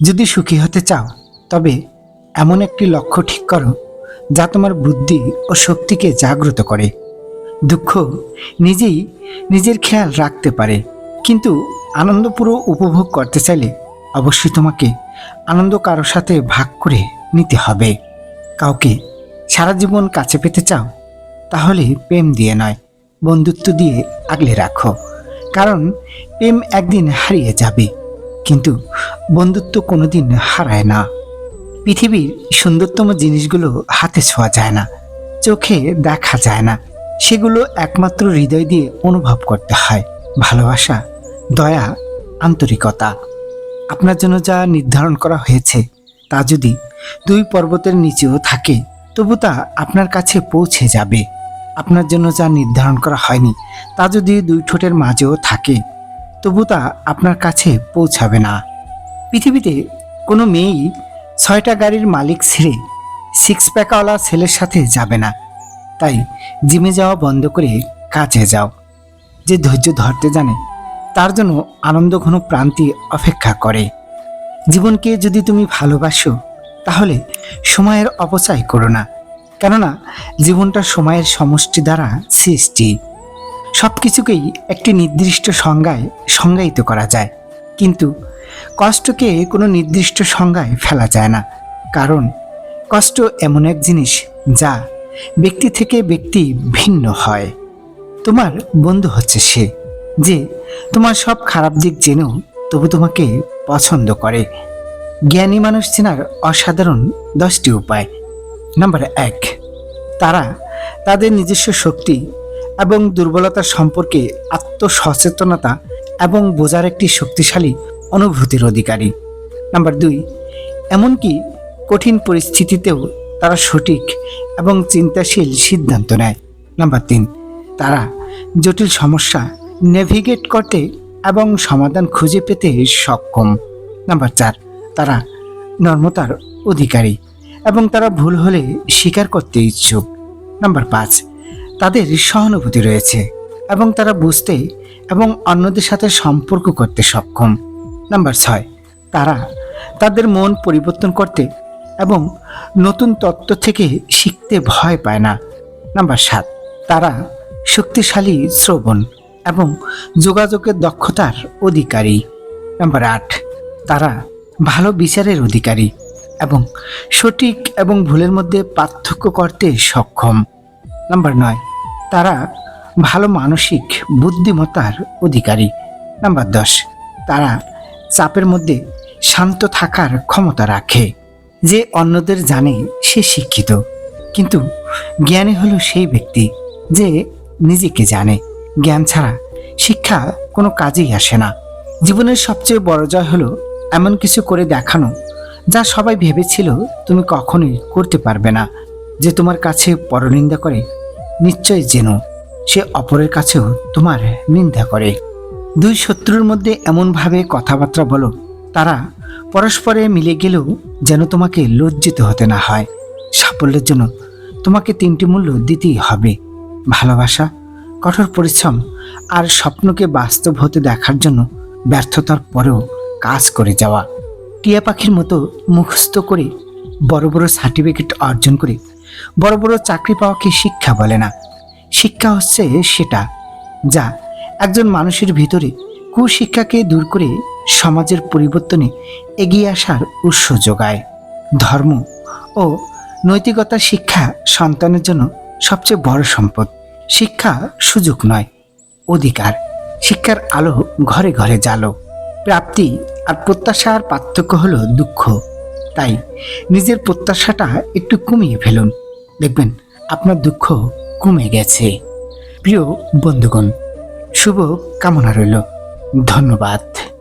যদি সুখী হতে চাও, তবে এমন একটি লক্ষ্য ঠিক করো, যা তোমার বুদ্ধি ও শক্তিকে জাগ্রত করে। দুঃখ নিজেই নিজের খেয়াল রাখতে পারে, কিন্তু আনন্দ পুরো উপভোগ করতে চাইলে অবশ্যই তোমাকে আনন্দ কারোর সাথে ভাগ করে নিতে হবে। কাউকে সারা জীবন কাছে পেতে চাও, তাহলে প্রেম দিয়ে নয়, বন্ধুত্ব দিয়ে আগলে রাখো, কারণ প্রেম একদিন হারিয়ে যাবে। কিন্তু বন্ধুত্ব কোনোদিন হারায় না। পৃথিবীর সুন্দরতম জিনিসগুলো হাতে ছোঁয়া যায় না, চোখে দেখা যায় না। সেগুলো একমাত্র হৃদয় দিয়ে অনুভব করতে হয়। ভালোবাসা, দয়া, আন্তরিকতা। আপনার জন্য যা নির্ধারণ করা হয়েছে, তা যদি দুই পর্বতের নিচেও থাকে, তবু তা আপনার কাছে পৌঁছে যাবে। আপনার জন্য যা নির্ধারণ করা হয়নি, তা যদি দুই ঠোঁটের মাঝেও থাকে তবু তা আপনার কাছে পৌঁছাবে না। পৃথিবীতে কোনো মেয়েই ছয়টা গাড়ির মালিক ছেড়ে সিক্স প্যাকওয়ালা ছেলের সাথে যাবে না। তাই জিমে যাওয়া বন্ধ করে কাজে যাও। যে ধৈর্য ধরতে জানে, তার জন্য আনন্দঘন প্রান্তি অপেক্ষা করে। জীবনকে যদি তুমি ভালোবাসো, তাহলে সময়ের অপচয় করো না। কেননা, জীবনটা সময়ের সমষ্টি দ্বারা সৃষ্টি। সব কিছুকেই একটি নির্দিষ্ট সংজ্ঞায় সংজ্ঞায়িত করা যায়। কিন্তু কষ্টকে কোনো নির্দিষ্ট সংজ্ঞায় ফেলা যায় না। কারণ কষ্ট এমন এক জিনিস যা ব্যক্তি থেকে ব্যক্তি ভিন্ন হয়। তোমার বন্ধু হচ্ছে সে, যে তোমার সব খারাপ দিক জেনেও তবু তোমাকে পছন্দ করে। জ্ঞানী মানুষ চেনার অসাধারণ দশটি উপায়। নাম্বার এক, তারা তাদের নিজস্ব শক্তি এবং দুর্বলতা সম্পর্কে আত্মসচেতনতা এবং বোঝার একটি শক্তিশালী অনুভূতির অধিকারী। নাম্বার দুই, এমনকি কঠিন পরিস্থিতিতেও তারা সঠিক এবং চিন্তাশীল সিদ্ধান্ত নেয়। নাম্বার তিন, তারা জটিল সমস্যা নেভিগেট করতে এবং সমাধান খুঁজে পেতে সক্ষম। নাম্বার চার, তারা নর্মতার অধিকারী এবং তারা ভুল হলে স্বীকার করতে ইচ্ছুক। নাম্বার পাঁচ তাদের সহানুভূতি রয়েছে এবং তারা বুঝতে এবং অন্যদের সাথে সম্পর্ক করতে সক্ষম। নাম্বার ছয়, তারা তাদের মন পরিবর্তন করতে এবং নতুন তত্ত্ব থেকে শিখতে ভয় পায় না। নাম্বার সাত, তারা শক্তিশালী, শ্রবণ এবং যোগাযোগের দক্ষতার অধিকারী। নাম্বার আট, তারা ভালো বিচারের অধিকারী এবং সঠিক এবং ভুলের মধ্যে পার্থক্য করতে সক্ষম। নাম্বার নয়। তারা ভালো মানসিক বুদ্ধিমত্তার অধিকারী। নাম্বার দশ, তারা চাপের মধ্যে শান্ত থাকার ক্ষমতা রাখে। যে অন্যদের জানে সে শিক্ষিত। কিন্তু জ্ঞানী হলো সেই ব্যক্তি যে নিজেকে জানে। জ্ঞান ছাড়া শিক্ষা কোনো কাজেই আসে না। জীবনের সবচেয়ে বড় জয় হলো এমন কিছু করে দেখানো, যা সবাই ভেবেছিল তুমি কখনোই করতে পারবে না। যে তোমার কাছে পরনিন্দা করে, নিশ্চয় যেন সে অপরের কাছেও তোমার নিন্দা করে। দুই শত্রুর মধ্যে এমনভাবে কথাবার্তা বলো, তারা পরস্পরে মিলে গেলেও যেন তোমাকে লজ্জিত হতে না হয়। সাফল্যের জন্য তোমাকে তিনটি মূল্য দিতেই হবে। ভালোবাসা, কঠোর পরিশ্রম আর স্বপ্নকে বাস্তব হতে দেখার জন্য ব্যর্থতার পরেও কাজ করে যাওয়া। টিয়া পাখির মতো মুখস্থ করে বড় বড় সার্টিফিকেট অর্জন করে বড় বড় চাকরি পাওয়াকে শিক্ষা বলে না। শিক্ষা হচ্ছে সেটা যা একজন মানুষের ভিতরে কুশিক্ষাকে দূর করে সমাজের পরিবর্তনে এগিয়ে আসার উৎস যোগায়। ধর্ম ও নৈতিকতার শিক্ষা সন্তানের জন্য সবচেয়ে বড় সম্পদ। শিক্ষা সুযোগ নয়, অধিকার। শিক্ষার আলো ঘরে ঘরে জালো প্রাপ্তি আর প্রত্যাশার পার্থক্য হলো দুঃখ। তাই নিজের প্রত্যাশাটা একটু কমিয়ে ফেলুন। দেখবেন আপনার দুঃখ কমে গেছে। প্রিয় বন্ধুগণ, শুভ কামনা রইল। ধন্যবাদ।